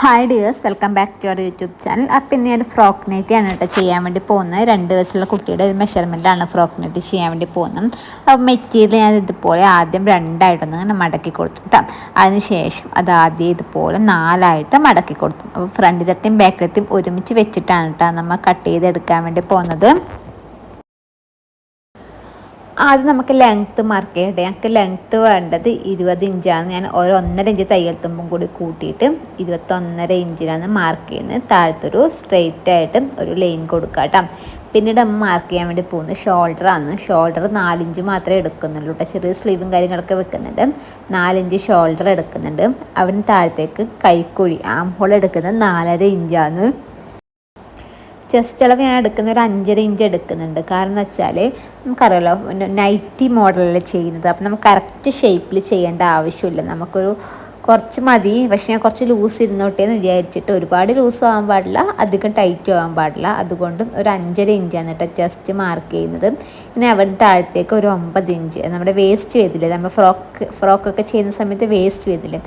Hi dears welcome back to our YouTube channel അപ്പം ഇന്ന് ഞാൻ ഫ്രോക്ക് നെറ്റിയാണ് കേട്ടോ ചെയ്യാൻ വേണ്ടി പോകുന്നത്. രണ്ട് വയസ്സുള്ള കുട്ടിയുടെ ഒരു മെഷർമെന്റാണ് ഫ്രോക്ക് നെറ്റ് ചെയ്യാൻ വേണ്ടി പോകുന്നത്. അപ്പോൾ മെറ്റീരിയൽ ഞാൻ ഇതുപോലെ ആദ്യം രണ്ടായിട്ടൊന്ന് ഇങ്ങനെ മടക്കി കൊടുത്തു കേട്ടോ അതിനുശേഷം അത് ആദ്യം ഇതുപോലെ നാലായിട്ട് മടക്കി കൊടുത്തു. അപ്പോൾ ഫ്രണ്ടിലത്തെയും ബാക്കിലത്തെയും ഒരുമിച്ച് വെച്ചിട്ടാണ് കേട്ടോ നമ്മൾ കട്ട് ചെയ്തെടുക്കാൻ വേണ്ടി പോകുന്നത്. ആദ്യം നമുക്ക് ലെങ്ത്ത് മാർക്ക് ചെയ്യട്ടെ ഞങ്ങൾക്ക് ലെങ്ത്ത് വേണ്ടത് ഇരുപത് ഇഞ്ചാണ് ഞാൻ ഓരോ ഒന്നര ഇഞ്ച് തയ്യൽ തുമ്പും കൂടി കൂട്ടിയിട്ട് ഇരുപത്തൊന്നര ഇഞ്ചിലാണ് മാർക്ക് ചെയ്യുന്നത്. താഴത്തൊരു സ്ട്രെയിറ്റ് ആയിട്ട് ഒരു ലൈൻ കൊടുക്കുക കേട്ടോ പിന്നീട് നമ്മൾ മാർക്ക് ചെയ്യാൻ വേണ്ടി പോകുന്നത് ഷോൾഡറാണ് ഷോൾഡർ നാലിഞ്ച് മാത്രമേ എടുക്കുന്നുള്ളൂ കേട്ടോ ചെറിയ സ്ലീവും കാര്യങ്ങളൊക്കെ വെക്കുന്നുണ്ട്. നാലിഞ്ച് ഷോൾഡർ എടുക്കുന്നുണ്ട്. അവന് താഴത്തേക്ക് കൈക്കുഴി ആം ഹോൾ എടുക്കുന്നത് നാലര ഇഞ്ചാണ് ചെസ്റ്റ് അളവ് ഞാൻ എടുക്കുന്ന ഒരു അഞ്ചര ഇഞ്ച് എടുക്കുന്നുണ്ട്. കാരണം വെച്ചാൽ നമുക്കറിയാലോ നൈറ്റി മോഡലല്ലേ ചെയ്യുന്നത്. അപ്പം നമുക്ക് കറക്റ്റ് ഷേപ്പിൽ ചെയ്യേണ്ട ആവശ്യമില്ല. നമുക്കൊരു കുറച്ച് മതി. പക്ഷെ ഞാൻ കുറച്ച് ലൂസ് ഇരുന്നോട്ടെ എന്ന് വിചാരിച്ചിട്ട് ഒരുപാട് ലൂസ് ആവാൻ പാടില്ല അധികം ടൈറ്റും ആവാൻ പാടില്ല. അതുകൊണ്ടും ഒരു അഞ്ചര ഇഞ്ചാണ് കേട്ടോ ജസ്റ്റ് മാർക്ക് ചെയ്യുന്നത്. പിന്നെ അവിടെ താഴത്തേക്ക് ഒരു ഒമ്പത് ഇഞ്ച് നമ്മുടെ വേസ്റ്റ് ചെയ്തില്ലേ നമ്മൾ ഫ്രോക്ക് ഫ്രോക്കൊക്കെ ചെയ്യുന്ന സമയത്ത് വേസ്റ്റ് ചെയ്തില്ലേ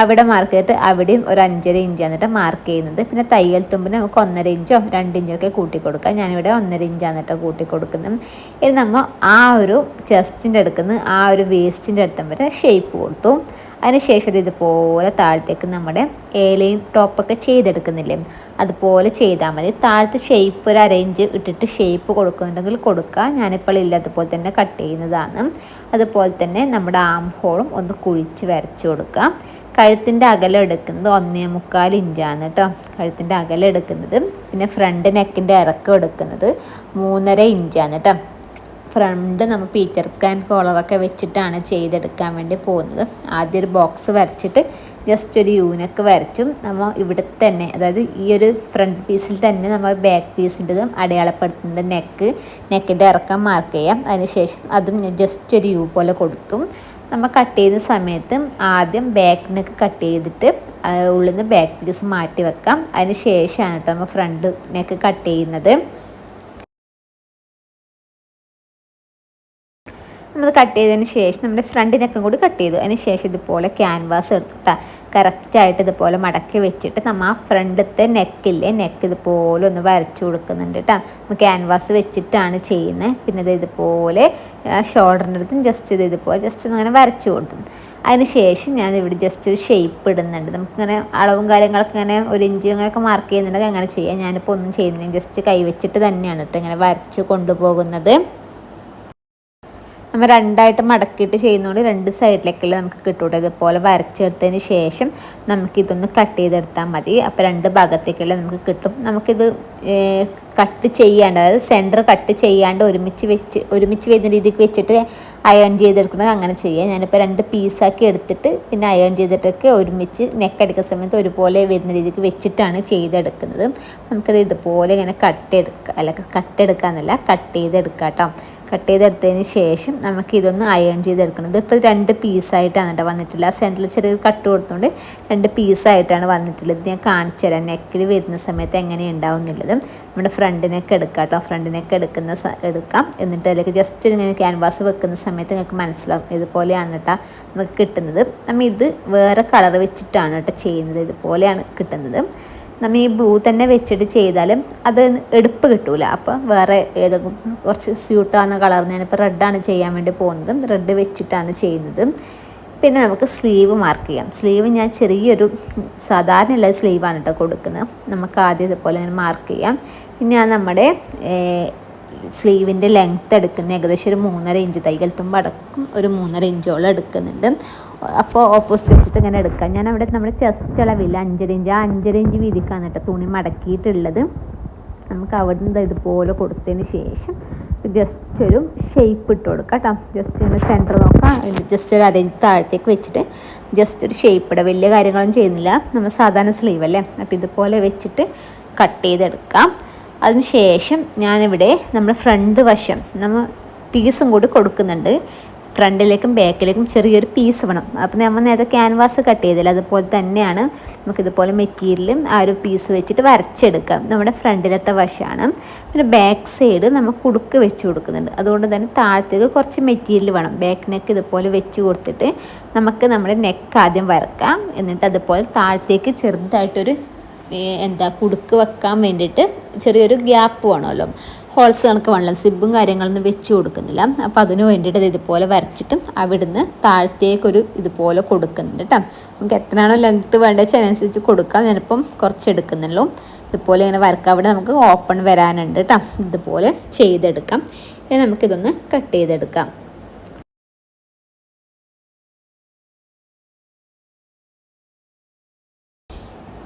അവിടെ മാർക്ക് ചെയ്തിട്ട് അവിടെയും ഒരു അഞ്ചര ഇഞ്ചാണ് കേട്ടോ മാർക്ക് ചെയ്യുന്നത്. പിന്നെ തയ്യൽ തുമ്പിന് നമുക്ക് ഒന്നര ഇഞ്ചോ രണ്ട് ഇഞ്ചോ ഒക്കെ കൂട്ടി കൊടുക്കാം. ഞാനിവിടെ ഒന്നര ഇഞ്ചാണ് കേട്ടോ കൂട്ടി കൊടുക്കുന്നത്. ഇത് നമ്മൾ ആ ഒരു ചെസ്റ്റിന്റെ അടുക്കുന്ന ആ ഒരു വേസ്റ്റിന്റെ അടുത്തം വരെ ഷേപ്പ് കൊടുത്തു. അതിനുശേഷം ഇതുപോലെ താഴത്തേക്ക് നമ്മുടെ ഏലയും ടോപ്പൊക്കെ ചെയ്തെടുക്കുന്നില്ലേ? അതുപോലെ ചെയ്താൽ മതി. താഴത്തെ ഷേപ്പ് ഒരു അരേഞ്ച് ഇട്ടിട്ട് ഷേപ്പ് കൊടുക്കുന്നുണ്ടെങ്കിൽ കൊടുക്കുക ഞാനിപ്പോൾ ഇല്ല അതുപോലെ തന്നെ കട്ട് ചെയ്യുന്നതാണ്. അതുപോലെ തന്നെ നമ്മുടെ ആം ഹോളും ഒന്ന് കുഴിച്ച് വരച്ച് കൊടുക്കുക കഴുത്തിന്റെ അകലം എടുക്കുന്നത് ഒന്നേ മുക്കാൽ ഇഞ്ചാണ് കേട്ടോ കഴുത്തിന്റെ അകലം എടുക്കുന്നത്. പിന്നെ ഫ്രണ്ട് നെക്കിന്റെ ഇറക്കം എടുക്കുന്നത് മൂന്നര ഇഞ്ചാണ് കേട്ടോ ഫ്രണ്ട് നമ്മൾ പീറ്റർ കാൻ കോളറൊക്കെ വെച്ചിട്ടാണ് ചെയ്തെടുക്കാൻ വേണ്ടി പോകുന്നത്. ആദ്യം ഒരു ബോക്സ് വരച്ചിട്ട് ജസ്റ്റ് ഒരു യൂനൊക്കെ വരച്ചും നമ്മൾ ഇവിടെ തന്നെ അതായത് ഈ ഒരു ഫ്രണ്ട് പീസിൽ തന്നെ നമ്മൾ ബാക്ക് പീസിന്റെതും അടയാളപ്പെടുത്തുന്നുണ്ട് നെക്ക് നെക്കിന്റെ ഇറക്കം മാർക്ക് ചെയ്യാം. അതിനുശേഷം അതും ജസ്റ്റ് ഒരു യു പോലെ കൊടുത്തും നമ്മൾ കട്ട് ചെയ്യുന്ന സമയത്ത് ആദ്യം ബാക്ക് നെക്ക് കട്ട് ചെയ്തിട്ട് ഉള്ളിൽ നിന്ന് ബാക്ക് പീസ് മാറ്റി വെക്കാം. അതിന് ശേഷമാണ് കേട്ടോ നമ്മൾ ഫ്രണ്ട് നെക്ക് കട്ട് ചെയ്യുന്നത്. നമ്മൾ കട്ട് ചെയ്തതിന് ശേഷം നമ്മുടെ ഫ്രണ്ടിനൊക്കെ കൂടി കട്ട് ചെയ്തു. അതിന് ശേഷം ഇതുപോലെ ക്യാൻവാസ് എടുത്തിട്ടാ. കറക്റ്റായിട്ട് ഇതുപോലെ മടക്കി വെച്ചിട്ട് നമ്മൾ ആ ഫ്രണ്ടത്തെ നെക്കില്ലേ നെക്ക് ഇതുപോലെ ഒന്ന് വരച്ചു കൊടുക്കുന്നുണ്ട് കേട്ടോ നമ്മൾ ക്യാൻവാസ് വെച്ചിട്ടാണ് ചെയ്യുന്നത് പിന്നെ ഇത് ഇതുപോലെ ഷോൾഡറിന്റെ അടുത്തും ജസ്റ്റ് ഇത് ഇതുപോലെ ജസ്റ്റ് ഒന്ന് അങ്ങനെ വരച്ചു കൊടുത്തു. അതിന് ശേഷം ഞാൻ ഇവിടെ ജസ്റ്റ് ഒരു ഷേപ്പ് ഇടുന്നുണ്ട്. നമുക്കിങ്ങനെ അളവും കാര്യങ്ങളൊക്കെ ഇങ്ങനെ ഒരു ഇഞ്ച് അങ്ങനെയൊക്കെ മാർക്ക് ചെയ്യുന്നുണ്ടെങ്കിൽ അങ്ങനെ ചെയ്യാം. ഞാനിപ്പോൾ ഒന്നും ചെയ്യുന്നില്ല. ജസ്റ്റ് കൈവച്ചിട്ട് തന്നെയാണ് കേട്ടോ ഇങ്ങനെ വരച്ച് കൊണ്ടുപോകുന്നത്. നമ്മൾ രണ്ടായിട്ട് മടക്കിയിട്ട് ചെയ്യുന്നതുകൊണ്ട് രണ്ട് സൈഡിലേക്കുള്ള നമുക്ക് കിട്ടൂട്ടെ ഇതുപോലെ വരച്ചെടുത്തതിന് ശേഷം നമുക്കിതൊന്ന് കട്ട് ചെയ്തെടുത്താൽ മതി. അപ്പോൾ രണ്ട് ഭാഗത്തേക്കുള്ള നമുക്ക് കിട്ടും. നമുക്കിത് കട്ട് ചെയ്യാണ്ട് അതായത് സെന്റർ കട്ട് ചെയ്യാണ്ട് ഒരുമിച്ച് വെച്ച് ഒരുമിച്ച് വരുന്ന രീതിക്ക് വെച്ചിട്ട് അയൺ ചെയ്തെടുക്കുന്നത് അങ്ങനെ ചെയ്യാം. ഞാനിപ്പോൾ രണ്ട് പീസാക്കി എടുത്തിട്ട് പിന്നെ അയൺ ചെയ്തിട്ടൊക്കെ ഒരുമിച്ച് നെക്ക് എടുക്കുന്ന സമയത്ത് ഒരുപോലെ വരുന്ന രീതിക്ക് വെച്ചിട്ടാണ് ചെയ്തെടുക്കുന്നത്. നമുക്കത് ഇതുപോലെ ഇങ്ങനെ കട്ട് എടുക്കുക അല്ല കട്ട് എടുക്കാമെന്നല്ല കട്ട് ചെയ്തെടുക്കാം കേട്ടോ കട്ട് ചെയ്തെടുത്തതിന് ശേഷം നമുക്ക് ഇതൊന്ന് അയൺ ചെയ്തെടുക്കണം. ഇതിപ്പോൾ രണ്ട് പീസായിട്ടാണ് കേട്ടോ വന്നിട്ടില്ല സെന്ററിൽ ചെറിയൊരു കട്ട് കൊടുത്തുകൊണ്ട് രണ്ട് പീസായിട്ടാണ് വന്നിട്ടുള്ളത്. ഞാൻ കാണിച്ചു തരാം. നെക്കിൽ വരുന്ന സമയത്ത് എങ്ങനെ ഉണ്ടാവുന്നുള്ളത്. നമ്മുടെ ഫ്രണ്ടിനൊക്കെ എടുക്കാം കേട്ടോ. ഫ്രണ്ടിനൊക്കെ എടുക്കുന്ന എടുക്കാം. എന്നിട്ട് അതിലേക്ക് ജസ്റ്റ് ഇങ്ങനെ ക്യാൻവാസ് വെക്കുന്ന സമയത്ത് നിങ്ങൾക്ക് മനസ്സിലാവും ഇതുപോലെയാണ് കേട്ടോ നമുക്ക് കിട്ടുന്നത്. നമ്മൾ ഇത് വേറെ കളർ വെച്ചിട്ടാണ് കേട്ടോ ചെയ്യുന്നത്. ഇതുപോലെയാണ് കിട്ടുന്നത്. നമ്മൾ ഈ ബ്ലൂ തന്നെ വെച്ചിട്ട് ചെയ്താലും അത് എടുപ്പ് കിട്ടൂല. അപ്പോൾ വേറെ ഏതെങ്കിലും കുറച്ച് സ്യൂട്ടാകുന്ന കളർ ഞാനിപ്പോൾ റെഡാണ് ചെയ്യാൻ വേണ്ടി പോകുന്നത് റെഡ് വെച്ചിട്ടാണ് ചെയ്യുന്നത്. പിന്നെ നമുക്ക് സ്ലീവ് മാർക്ക് ചെയ്യാം. സ്ലീവ് ഞാൻ ചെറിയൊരു സാധാരണയുള്ള സ്ലീവാണ് കേട്ടോ കൊടുക്കുന്നത്. നമുക്ക് ആദ്യം ഇതുപോലെ ഇങ്ങനെ മാർക്ക് ചെയ്യാം. പിന്നെ ഞാൻ നമ്മുടെ സ്ലീവിന്റെ ലെങ്ത്ത് എടുക്കുന്ന ഏകദേശം ഒരു മൂന്നര ഇഞ്ച്. തൈകൾ തുമ്പ് അടക്കം ഒരു മൂന്നര ഇഞ്ചോളം എടുക്കുന്നുണ്ട്. അപ്പോൾ ഓപ്പോസിറ്റ് വെച്ചിട്ട് ഇങ്ങനെ എടുക്കാം. ഞാൻ അവിടെ നമ്മുടെ ചെസ്റ്റ് അളവില്ല അഞ്ചര ഇഞ്ച്. ആ അഞ്ചര ഇഞ്ച് വീതിക്കാണ് കേട്ടോ തുണി മടക്കിയിട്ടുള്ളത്. നമുക്ക് അവിടെ നിന്ന് ഇതുപോലെ കൊടുത്തതിന് ശേഷം ജസ്റ്റ് ഒരു ഷേപ്പ് ഇട്ട് കൊടുക്കാം കേട്ടോ. ജസ്റ്റ് ഇങ്ങനെ സെന്റർ നോക്കാം. ജസ്റ്റ് ഒരു അരയിഞ്ച് താഴത്തേക്ക് വെച്ചിട്ട് ജസ്റ്റ് ഒരു ഷേപ്പ് ഇടുക വലിയ കാര്യങ്ങളൊന്നും ചെയ്യുന്നില്ല. നമ്മൾ സാധാരണ സ്ലീവ് അല്ലേ? അപ്പോൾ ഇതുപോലെ വെച്ചിട്ട് കട്ട് ചെയ്തെടുക്കാം. അതിന് ശേഷം ഞാനിവിടെ നമ്മൾ ഫ്രണ്ട് വശം നമ്മൾ പീസും കൂടി കൊടുക്കുന്നുണ്ട്. ഫ്രണ്ടിലേക്കും ബാക്കിലേക്കും ചെറിയൊരു പീസ് വേണം. അപ്പോൾ നമ്മൾ നേരത്തെ ക്യാൻവാസ് കട്ട് ചെയ്തില്ല? അതുപോലെ തന്നെയാണ് നമുക്കിതുപോലെ മെറ്റീരിയലും ആ ഒരു പീസ് വെച്ചിട്ട് വരച്ചെടുക്കാം. നമ്മുടെ ഫ്രണ്ടിലത്തെ വശമാണ്. പിന്നെ ബാക്ക് സൈഡ് നമ്മൾ കുടുക്ക് വെച്ച് കൊടുക്കുന്നുണ്ട്. അതുകൊണ്ട് തന്നെ താഴത്തേക്ക് കുറച്ച് മെറ്റീരിയൽ വേണം. ബാക്ക് നെക്ക് ഇതുപോലെ വെച്ച് കൊടുത്തിട്ട് നമുക്ക് നമ്മുടെ നെക്ക് ആദ്യം വരക്കാം. എന്നിട്ട് അതുപോലെ താഴത്തേക്ക് ചെറുതായിട്ടൊരു എന്താ കുടുക്ക് വെക്കാൻ വേണ്ടിയിട്ട് ചെറിയൊരു ഗ്യാപ്പ് വേണമല്ലോ. ഹോൾസ് കണക്ക് വേണമല്ലോ. സിബും കാര്യങ്ങളൊന്നും വെച്ച് കൊടുക്കുന്നില്ല. അപ്പോൾ അതിന് വേണ്ടിയിട്ട് ഇതുപോലെ വരച്ചിട്ട് അവിടുന്ന് താഴത്തേക്കൊരു ഇതുപോലെ കൊടുക്കുന്നുണ്ട് കേട്ടോ. നമുക്ക് എത്രയാണോ ലെങ്ത്ത് വേണ്ടത് വെച്ചാൽ അതിനനുസരിച്ച് കൊടുക്കാം. ഞാനിപ്പം കുറച്ച് എടുക്കുന്നുള്ളൂ. ഇതുപോലെ ഇങ്ങനെ വരക്കുക അവിടെ നമുക്ക് ഓപ്പൺ വരാനുണ്ട് കേട്ടോ. ഇതുപോലെ ചെയ്തെടുക്കാം. ഇനി നമുക്കിതൊന്ന് കട്ട് ചെയ്തെടുക്കാം.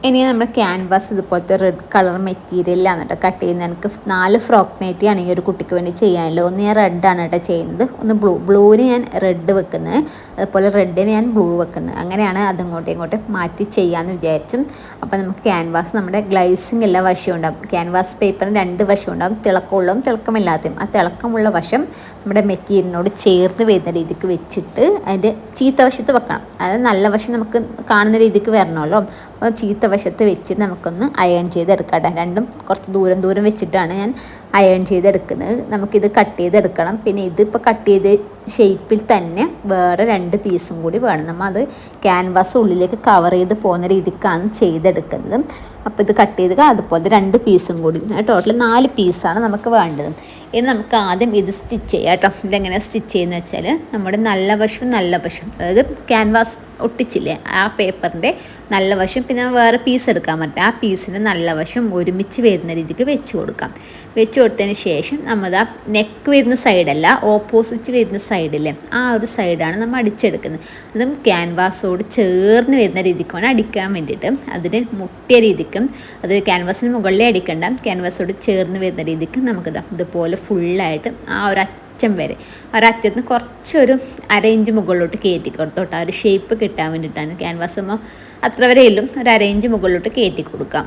ഇനി നമ്മൾ ക്യാൻവാസ് ഇതുപോലത്തെ റെഡ് കളർ മെറ്റീരിയലാണ് കേട്ടോ കട്ട് ചെയ്യുന്നത്. എനിക്ക് നാല് ഫ്രോക്ക് നൈറ്റിയാണ് ഈ ഒരു കുട്ടിക്ക് വേണ്ടി ചെയ്യാനുള്ളത്. ഒന്ന് ഞാൻ റെഡാണ് കേട്ടോ ചെയ്യുന്നത്. ഒന്ന് ബ്ലൂ ബ്ലൂവിന് ഞാൻ റെഡ് വെക്കുന്നത്. അതുപോലെ റെഡിന് ഞാൻ ബ്ലൂ വെക്കുന്നത്. അങ്ങനെയാണ് അതിങ്ങോട്ടും ഇങ്ങോട്ടും മാറ്റി ചെയ്യാമെന്ന് വിചാരിച്ചു. അപ്പോൾ നമുക്ക് ക്യാൻവാസ് നമ്മുടെ ഗ്ലൈസിങ് എല്ലാ വശവും ഉണ്ടാകും ക്യാൻവാസ് പേപ്പറിന് രണ്ട് വശം ഉണ്ടാകും തിളക്കമുള്ളതും തിളക്കമില്ലാത്തതും. ആ തിളക്കമുള്ള വശം നമ്മുടെ മെറ്റീരിയലിനോട് ചേർന്ന് വരുന്ന രീതിക്ക് വെച്ചിട്ട് അതിന്റെ ചീത്ത വശത്ത് വെക്കണം. അതായത് നല്ല വശം നമുക്ക് കാണുന്ന രീതിക്ക് വരണമല്ലോ. അപ്പോൾ ചീത്ത വശത്ത് വെച്ച് നമുക്കൊന്ന് അയൺ ചെയ്തെടുക്കാം രണ്ടും കുറച്ച് ദൂരം ദൂരം വെച്ചിട്ടാണ് ഞാൻ അയൺ ചെയ്തെടുക്കുന്നത്. നമുക്കിത് കട്ട് ചെയ്തെടുക്കണം. പിന്നെ ഇതിപ്പോൾ കട്ട് ചെയ്ത് ഷേപ്പിൽ തന്നെ വേറെ രണ്ട് പീസും കൂടി വേണം. നമ്മൾ അത് ക്യാൻവാസ് ഉള്ളിലേക്ക് കവർ ചെയ്ത് പോകുന്ന രീതിക്കാണ് ചെയ്തെടുക്കുന്നത്. അപ്പോൾ ഇത് കട്ട് ചെയ്ത് അതുപോലെ രണ്ട് പീസും കൂടി. ടോട്ടൽ നാല് പീസാണ് നമുക്ക് വേണ്ടത്. ഇനി നമുക്ക് ആദ്യം ഇത് സ്റ്റിച്ച് ചെയ്യാം കേട്ടോ. ഇതെങ്ങനെ സ്റ്റിച്ച് ചെയ്യുന്ന വെച്ചാൽ നമ്മുടെ നല്ല വശവും നല്ല വശം അതായത് ക്യാൻവാസ് ഒട്ടിച്ചില്ലേ ആ പേപ്പറിന്റെ നല്ല വശം പിന്നെ വേറെ പീസ് എടുക്കാൻ പറ്റും. ആ പീസിന്റെ നല്ല വശം ഒരുമിച്ച് വരുന്ന രീതിക്ക് വെച്ച് കൊടുക്കാം. വെച്ച് കൊടുത്തതിന് ശേഷം നമ്മൾ ആ നെക്ക് വരുന്ന സൈഡല്ല ഓപ്പോസിറ്റ് വരുന്ന സൈഡില്ലേ ആ ഒരു സൈഡാണ് നമ്മൾ അടിച്ചെടുക്കുന്നത്. അതും ക്യാൻവാസോട് ചേർന്ന് വരുന്ന രീതിക്ക് വേണം അടിക്കാൻ വേണ്ടിയിട്ട്. അതിന് മുട്ടിയ രീതിക്കും അത് ക്യാൻവാസിന് മുകളിലേ അടിക്കണ്ട ക്യാൻവാസോട് ചേർന്ന് വരുന്ന രീതിക്ക് നമുക്കിതാ ഇതുപോലെ ഫുള്ളായിട്ട് ആ ഒരു അറ്റം വരെ ഒരറ്റത്ത് നിന്ന് കുറച്ചൊരു ഇഞ്ച് മുകളിലോട്ട് കയറ്റി കൊടുത്തോട്ടെ. ആ ഒരു ഷേപ്പ് കിട്ടാൻ വേണ്ടിയിട്ടാണ് ക്യാൻവാസ് അത്ര വരെയല്ലും ഒരു അര ഇഞ്ച് മുകളിലോട്ട് കയറ്റി കൊടുക്കാം.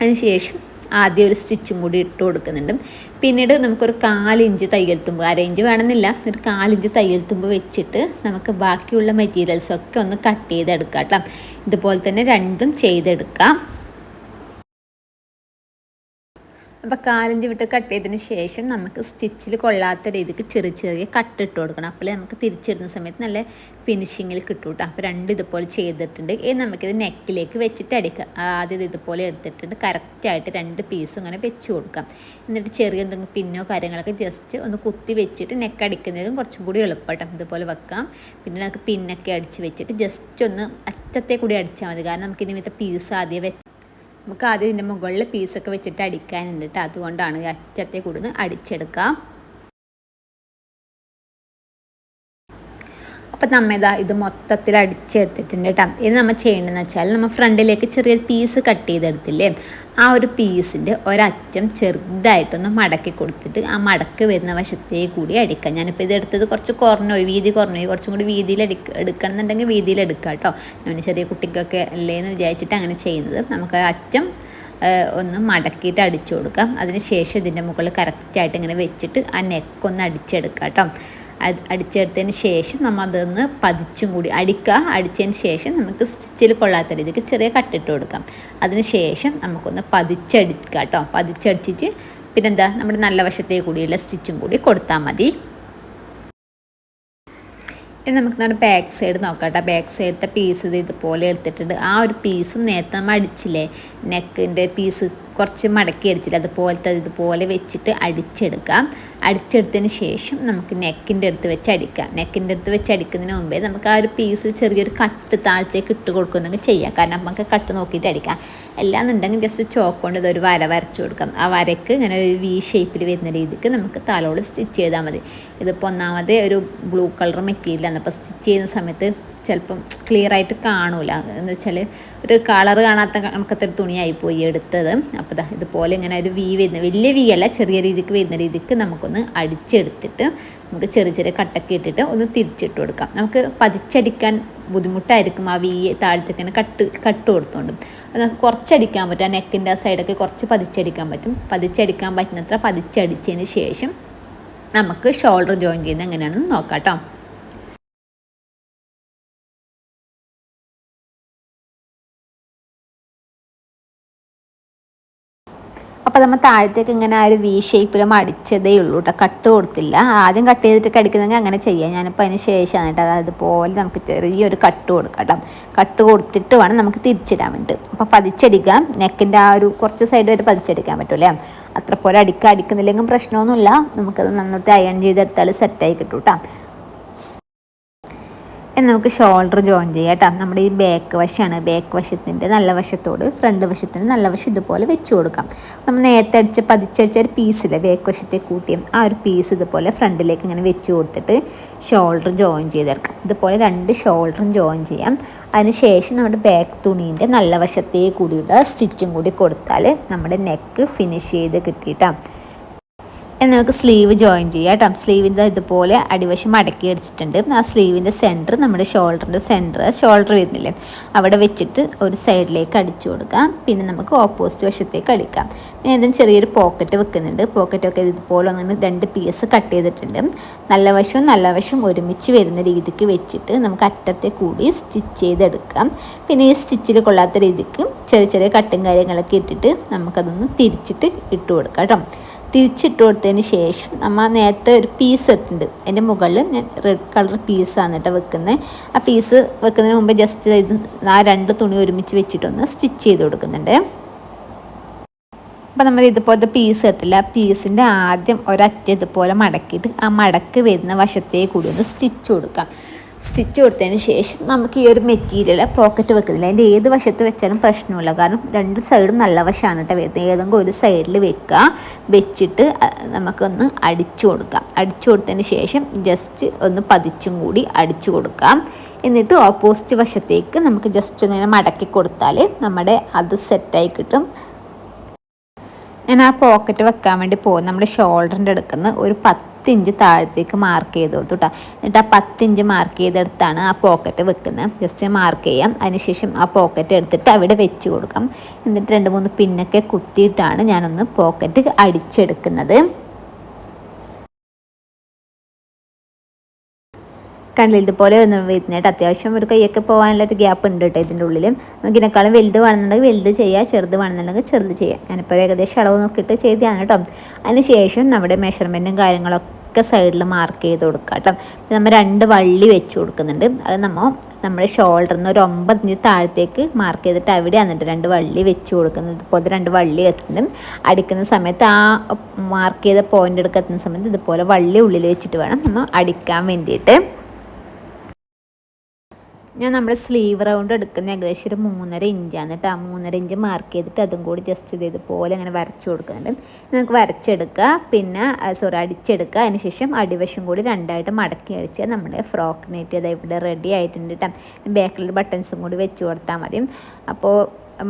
അതിനുശേഷം ആദ്യം ഒരു സ്റ്റിച്ചും കൂടി ഇട്ട് കൊടുക്കുന്നുണ്ട്. പിന്നീട് നമുക്കൊരു കാലിഞ്ച് തയ്യൽ തുമ്പ് അരയിഞ്ച് വേണമെന്നില്ല ഒരു കാലിഞ്ച് തയ്യൽ തുമ്പ് വെച്ചിട്ട് നമുക്ക് ബാക്കിയുള്ള മെറ്റീരിയൽസൊക്കെ ഒന്ന് കട്ട് ചെയ്തെടുക്കാം കേട്ടോ ഇതുപോലെ തന്നെ രണ്ടും ചെയ്തെടുക്കാം. അപ്പോൾ കാലഞ്ച് വിട്ട് കട്ട് ചെയ്തതിന് ശേഷം നമുക്ക് സ്റ്റിച്ചിൽ കൊള്ളാത്ത രീതിക്ക് ചെറിയ ചെറിയ കട്ട് ഇട്ട് കൊടുക്കണം. അപ്പോൾ നമുക്ക് തിരിച്ചിടുന്ന സമയത്ത് നല്ല ഫിനിഷിങ്ങിൽ കിട്ടും കേട്ടോ അപ്പോൾ രണ്ട് ഇതുപോലെ ചെയ്തിട്ടുണ്ട്. ഇനി നമുക്കിത് നെക്കിലേക്ക് വെച്ചിട്ട് അടിക്കാം ആദ്യം ഇതുപോലെ എടുത്തിട്ടുണ്ട്. കറക്റ്റായിട്ട് രണ്ട് പീസും ഇങ്ങനെ വെച്ച് കൊടുക്കാം. എന്നിട്ട് ചെറിയ എന്തെങ്കിലും പിന്നോ കാര്യങ്ങളൊക്കെ ജസ്റ്റ് ഒന്ന് കുത്തി വെച്ചിട്ട് നെക്ക് അടിക്കുന്നതും കുറച്ചും കൂടി എളുപ്പമായിട്ടും ഇതുപോലെ വെക്കാം. പിന്നെ നമുക്ക് പിന്നൊക്കെ അടിച്ച് വെച്ചിട്ട് ജസ്റ്റ് ഒന്ന് അറ്റത്തെ കൂടി അടിച്ചാൽ മതി. കാരണം നമുക്ക് ഇനി പീസ് ആദ്യം വെച്ച് നമുക്ക് ആദ്യം ഇതിന്റെ മുകളിൽ പീസൊക്കെ വെച്ചിട്ട് അടിക്കാനുണ്ട് കേട്ടോ അതുകൊണ്ടാണ് അച്ചത്തെ കൂടുന്ന് അടിച്ചെടുക്കാം. അപ്പം നമ്മ ഇതാ ഇത് മൊത്തത്തിൽ അടിച്ചെടുത്തിട്ടുണ്ട് കേട്ടോ ഇനി നമ്മൾ ചെയ്യേണ്ടതെന്ന് വെച്ചാൽ നമ്മൾ ഫ്രണ്ടിലേക്ക് ചെറിയൊരു പീസ് കട്ട് ചെയ്തെടുത്തില്ലേ? ആ ഒരു പീസിന്റെ ഒരറ്റം ചെറുതായിട്ടൊന്ന് മടക്കി കൊടുത്തിട്ട് ആ മടക്ക് വരുന്ന വശത്തേ കൂടി അടിക്കാം. ഞാനിപ്പോൾ ഇത് എടുത്തത് കുറച്ച് കുറഞ്ഞോ വീതി കുറഞ്ഞോ കുറച്ചും കൂടി വീതിയിൽ എടുക്ക എടുക്കണം എന്നുണ്ടെങ്കിൽ വീതിയിൽ എടുക്കാം കേട്ടോ ഞാൻ ചെറിയ കുട്ടിക്കൊക്കെ അല്ലേ എന്ന് വിചാരിച്ചിട്ട് അങ്ങനെ ചെയ്യുന്നത്. നമുക്ക് അറ്റം ഒന്ന് മടക്കിയിട്ട് അടിച്ചു കൊടുക്കാം. അതിന് ശേഷം ഇതിന്റെ മുകളിൽ കറക്റ്റായിട്ട് ഇങ്ങനെ വെച്ചിട്ട് ആ നെക്കൊന്ന് അടിച്ചെടുക്കാം കേട്ടോ അടിച്ചെടുത്തതിന് ശേഷം നമ്മൾ അതൊന്ന് പതിച്ചും കൂടി അടിക്കുക. അടിച്ചതിന് ശേഷം നമുക്ക് സ്റ്റിച്ചിൽ കൊള്ളാത്ത രീതിക്ക് ചെറിയ കട്ടിട്ട് കൊടുക്കാം. അതിന് ശേഷം നമുക്കൊന്ന് പതിച്ചടിക്കുക കേട്ടോ. പതിച്ചടിച്ചിട്ട് പിന്നെന്താ? നമ്മുടെ നല്ല വശത്തേ കൂടിയുള്ള സ്റ്റിച്ചും കൂടി കൊടുത്താൽ മതി. ഇനി നമുക്ക് നമ്മുടെ ബാക്ക് സൈഡ് നോക്കാം ബാക്ക് സൈഡത്തെ പീസ് ഇത് ഇതുപോലെ എടുത്തിട്ടുണ്ട്. ആ ഒരു പീസും നേരത്തെ നമ്മൾ അടിച്ചില്ലേ? നെക്കിന്റെ പീസ് കുറച്ച് മടക്കി അടിച്ചിട്ട് അതുപോലത്തെ ഇതുപോലെ വെച്ചിട്ട് അടിച്ചെടുക്കാം. അടിച്ചെടുത്തതിന് ശേഷം നമുക്ക് നെക്കിന്റെ അടുത്ത് വെച്ച് അടിക്കാം. നെക്കിന്റെ അടുത്ത് വെച്ച് അടിക്കുന്നതിന് മുമ്പേ നമുക്ക് ആ ഒരു പീസ് ചെറിയൊരു കട്ട് താഴത്തേക്ക് ഇട്ട് കൊടുക്കുന്നെങ്കിൽ ചെയ്യാം. കാരണം നമുക്ക് കട്ട് നോക്കിയിട്ട് അടിക്കാം. അല്ലാന്നുണ്ടെങ്കിൽ ജസ്റ്റ് ചോക്ക് കൊണ്ട് ഇതൊരു വര വരച്ചു കൊടുക്കാം. ആ വരയ്ക്ക് ഇങ്ങനെ ഒരു വി ഷേപ്പിൽ വരുന്ന രീതിക്ക് നമുക്ക് തലോട് സ്റ്റിച്ച് ചെയ്താൽ മതി. ഇതിപ്പോൾ ഒന്നാമത് ഒരു ബ്ലൂ കളർ മെറ്റീരിയലാണ് അപ്പോൾ സ്റ്റിച്ച് ചെയ്യുന്ന സമയത്ത് ചിലപ്പം ക്ലിയർ ആയിട്ട് കാണൂല. എന്ന് വെച്ചാൽ ഒരു കളർ കാണാത്ത കണക്കത്തെ ഒരു തുണിയായി പോയി എടുത്തത്. അപ്പോൾ ഇതാ ഇതുപോലെ ഇങ്ങനെ ഒരു വി വരുന്ന വലിയ വി അല്ല ചെറിയ രീതിക്ക് വരുന്ന രീതിക്ക് നമുക്കൊന്ന് അടിച്ചെടുത്തിട്ട് നമുക്ക് ചെറിയ ചെറിയ കട്ടൊക്കെ ഇട്ടിട്ട് ഒന്ന് തിരിച്ചിട്ട് കൊടുക്കാം. നമുക്ക് പതിച്ചടിക്കാൻ ബുദ്ധിമുട്ടായിരിക്കും ആ വി താഴത്തേക്ക് തന്നെ കട്ട് കട്ട് കൊടുത്തോണ്ട്. അത് നമുക്ക് കുറച്ചടിക്കാൻ പറ്റും. ആ നെക്കിന്റെ ആ സൈഡൊക്കെ കുറച്ച് പതിച്ചടിക്കാൻ പറ്റും. പതിച്ചടിക്കാൻ പറ്റുന്നത്ര പതിച്ചടിച്ചതിന് ശേഷം നമുക്ക് ഷോൾഡർ ജോയിൻ ചെയ്യുന്നത് എങ്ങനെയാണെന്ന് നോക്കാം കേട്ടോ അപ്പോൾ നമ്മൾ താഴത്തേക്ക് ഇങ്ങനെ ആ ഒരു വി ഷേപ്പിൽ മടിച്ചതേ ഉള്ളൂ കേട്ടോ കട്ട് കൊടുത്തില്ല. ആദ്യം കട്ട് ചെയ്തിട്ട് കടിക്കുന്നെങ്കിൽ അങ്ങനെ ചെയ്യാം. ഞാനിപ്പോൾ അതിന് ശേഷമാണ് കേട്ടോ അതുപോലെ നമുക്ക് ചെറിയൊരു കട്ട് കൊടുക്കാം കേട്ടോ കട്ട് കൊടുത്തിട്ട് വേണം നമുക്ക് തിരിച്ചിടാൻ വേണ്ടി. അപ്പോൾ പതിച്ചടിക്കാം നെക്കിന്റെ ആ ഒരു കുറച്ച് സൈഡ് വരെ പതിച്ചടിക്കാൻ പറ്റുമല്ലേ അത്ര പോലെ അടിക്കുക അടിക്കുന്നില്ലെങ്കിൽ പ്രശ്നമൊന്നുമില്ല. നമുക്കത് നന്നായിട്ട് അയൺ ചെയ്തെടുത്താൽ സെറ്റായി കിട്ടും കേട്ടോ ഇനി നമുക്ക് ഷോൾഡർ ജോയിൻ ചെയ്യാം കേട്ടോ. നമ്മുടെ ഈ ബാക്ക് വശമാണ് ബാക്ക് വശത്തിന്റെ നല്ല വശത്തോട് ഫ്രണ്ട് വശത്തിന് നല്ല വശം ഇതുപോലെ വെച്ച് കൊടുക്കാം. നമ്മൾ നേരത്തെ അടിച്ച് പതിച്ചടിച്ച ഒരു പീസിലെ ബാക്ക് വശത്തെ കൂട്ടിയും ആ ഒരു പീസ് ഇതുപോലെ ഫ്രണ്ടിലേക്ക് ഇങ്ങനെ വെച്ച് കൊടുത്തിട്ട് ഷോൾഡർ ജോയിൻ ചെയ്തെടുക്കാം. ഇതുപോലെ രണ്ട് ഷോൾഡറും ജോയിൻ ചെയ്യാം. അതിനുശേഷം നമ്മുടെ ബാക്ക് തുണീന്റെ നല്ല വശത്തേ കൂടിയുള്ള സ്റ്റിച്ചും കൂടി കൊടുത്താൽ നമ്മുടെ നെക്ക് ഫിനിഷ് ചെയ്ത് കിട്ടിയിട്ടാണ് എന്ന് നമുക്ക് സ്ലീവ് ജോയിൻ ചെയ്യാം കേട്ടോ. സ്ലീവിന്റെ ഇതുപോലെ അടിവശം മടക്കി അടിച്ചിട്ടുണ്ട്. ആ സ്ലീവിന്റെ സെന്റർ നമ്മുടെ ഷോൾഡറിന്റെ സെന്റർ ഷോൾഡർ വരുന്നില്ലേ? അവിടെ വെച്ചിട്ട് ഒരു സൈഡിലേക്ക് അടിച്ചു കൊടുക്കാം. പിന്നെ നമുക്ക് ഓപ്പോസിറ്റ് വശത്തേക്ക് അടിക്കാം. പിന്നെ എന്തെങ്കിലും ചെറിയൊരു പോക്കറ്റ് വെക്കുന്നുണ്ട്. പോക്കറ്റൊക്കെ ഇതുപോലെ അങ്ങനെ രണ്ട് പീസ് കട്ട് ചെയ്തിട്ടുണ്ട്. നല്ല വശവും നല്ല വശവും ഒരുമിച്ച് വരുന്ന രീതിക്ക് വെച്ചിട്ട് നമുക്ക് അറ്റത്തെ കൂടി സ്റ്റിച്ച് ചെയ്തെടുക്കാം. പിന്നെ ഈ സ്റ്റിച്ചിൽ കൊള്ളാത്ത രീതിക്ക് ചെറിയ ചെറിയ കട്ടും കാര്യങ്ങളൊക്കെ ഇട്ടിട്ട് നമുക്കതൊന്ന് തിരിച്ചിട്ട് ഇട്ട് കൊടുക്കാം കേട്ടോ. തിരിച്ചിട്ട് കൊടുത്തതിന് ശേഷം നമ്മൾ നേരത്തെ ഒരു പീസ് ഇട്ടിട്ടുണ്ട്. അതിന്റെ മുകളിൽ ഞാൻ റെഡ് കളർ പീസാണ് കേട്ടോ വെക്കുന്നത് ആ പീസ് വെക്കുന്നതിന് മുമ്പ് ജസ്റ്റ് ഇത് ആ രണ്ട് തുണി ഒരുമിച്ച് വെച്ചിട്ടൊന്ന് സ്റ്റിച്ച് ചെയ്ത് കൊടുക്കുന്നുണ്ട്. അപ്പോൾ നമ്മൾ ഇതുപോലത്തെ പീസ് എത്തില്ല ആ പീസിന്റെ ആദ്യം ഒരറ്റ ഇതുപോലെ മടക്കിയിട്ട് ആ മടക്ക് വരുന്ന വശത്തേ കൂടി ഒന്ന് സ്റ്റിച്ച് കൊടുക്കാം. സ്റ്റിച്ച് കൊടുത്തതിന് ശേഷം നമുക്ക് ഈ ഒരു മെറ്റീരിയൽ പോക്കറ്റ് വെക്കുന്നില്ല. അതിന്റെ ഏത് വശത്ത് വെച്ചാലും പ്രശ്നമില്ല. കാരണം രണ്ട് സൈഡും നല്ല വശമാണ് കേട്ടോ വരുന്നത്. ഏതെങ്കിലും ഒരു സൈഡിൽ വെക്കുക വെച്ചിട്ട് നമുക്കൊന്ന് അടിച്ചു കൊടുക്കാം. അടിച്ചു കൊടുത്തതിന് ശേഷം ജസ്റ്റ് ഒന്ന് പതിച്ചും കൂടി അടിച്ചു കൊടുക്കാം. എന്നിട്ട് ഓപ്പോസിറ്റ് വശത്തേക്ക് നമുക്ക് ജസ്റ്റ് ഒന്ന് മടക്കി കൊടുത്താൽ നമ്മുടെ അത് സെറ്റായി കിട്ടും. ഞാൻ ആ പോക്കറ്റ് വെക്കാൻ വേണ്ടി പോകും. നമ്മുടെ ഷോൾഡറിന്റെ അടുക്കുന്ന ഒരു പത്ത് ഇഞ്ച് താഴത്തേക്ക് മാർക്ക് ചെയ്ത് കൊടുത്തു കേട്ടോ എന്നിട്ട് ആ പത്ത് ഇഞ്ച് മാർക്ക് ചെയ്തെടുത്താണ് ആ പോക്കറ്റ് വെക്കുന്നത് ജസ്റ്റ് മാർക്ക് ചെയ്യാം. അതിനുശേഷം ആ പോക്കറ്റ് എടുത്തിട്ട് അവിടെ വെച്ച് കൊടുക്കാം. എന്നിട്ട് രണ്ട് മൂന്ന് പിന്നൊക്കെ കുത്തിയിട്ടാണ് ഞാനൊന്ന് പോക്കറ്റ് അടിച്ചെടുക്കുന്നത്. കണ്ടില്ല ഇതുപോലെ ഒന്ന് വരുന്നതായിട്ട് അത്യാവശ്യം ഒരു കൈയൊക്കെ പോകാനുള്ള ഒരു ഗ്യാപ്പ് ഉണ്ട് കേട്ടോ ഇതിന്റെ ഉള്ളിൽ നമുക്കിതിനേക്കാളും വലുത് വേണമെന്നുണ്ടെങ്കിൽ വലുത് ചെയ്യുക ചെറുത് വേണമെന്നുണ്ടെങ്കിൽ ചെറുത് ചെയ്യുക ഞാനിപ്പോൾ ഏകദേശം അളവ് നോക്കിയിട്ട് ചെയ്തതാണ് കേട്ടോ അതിന് ശേഷം നമ്മുടെ മെഷർമെന്റും കാര്യങ്ങളൊക്കെ സൈഡിൽ മാർക്ക് ചെയ്ത് കൊടുക്കുക കേട്ടോ നമ്മൾ രണ്ട് വള്ളി വെച്ച് കൊടുക്കുന്നുണ്ട്. അത് നമ്മൾ നമ്മുടെ ഷോൾഡറിൽ നിന്ന് ഒരു ഒമ്പത് ഇഞ്ച് താഴത്തേക്ക് മാർക്ക് ചെയ്തിട്ട് അവിടെ വന്നിട്ട് രണ്ട് വള്ളി വെച്ച് കൊടുക്കുന്നത്. ഇതുപോലെ രണ്ട് വള്ളി എത്തുന്നുണ്ട് അടിക്കുന്ന സമയത്ത് ആ മാർക്ക് ചെയ്ത പോയിന്റ് എടുക്കുന്ന സമയത്ത് ഇതുപോലെ വള്ളി ഉള്ളിൽ വെച്ചിട്ട് വേണം നമ്മൾ അടിക്കാൻ വേണ്ടിയിട്ട്. ഞാൻ നമ്മുടെ സ്ലീവ് റൗണ്ട് എടുക്കുന്ന ഏകദേശം ഒരു മൂന്നര ഇഞ്ചാണ് കേട്ടോ മൂന്നര ഇഞ്ച് മാർക്ക് ചെയ്തിട്ട് അതും കൂടി ജസ്റ്റ് ഇത് ഇതുപോലെ അങ്ങനെ വരച്ചു കൊടുക്കുന്നുണ്ട്. നമുക്ക് വരച്ചെടുക്കുക പിന്നെ സോറി അടിച്ചെടുക്കുക. അതിനുശേഷം അടിവശം കൂടി രണ്ടായിട്ട് മടക്കി അടിച്ച് നമ്മുടെ ഫ്രോക്ക് നെറ്റ് അത് ഇവിടെ റെഡി ആയിട്ടുണ്ട് കേട്ടോ ബാക്കിൽ ബട്ടൺസും കൂടി വെച്ച് കൊടുത്താൽ മതി. അപ്പോൾ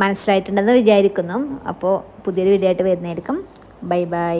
മനസ്സിലായിട്ടുണ്ടെന്ന് വിചാരിക്കുന്നു. അപ്പോൾ പുതിയൊരു വീഡിയോ ആയിട്ട് വരുന്നതായിരിക്കും. Bye bye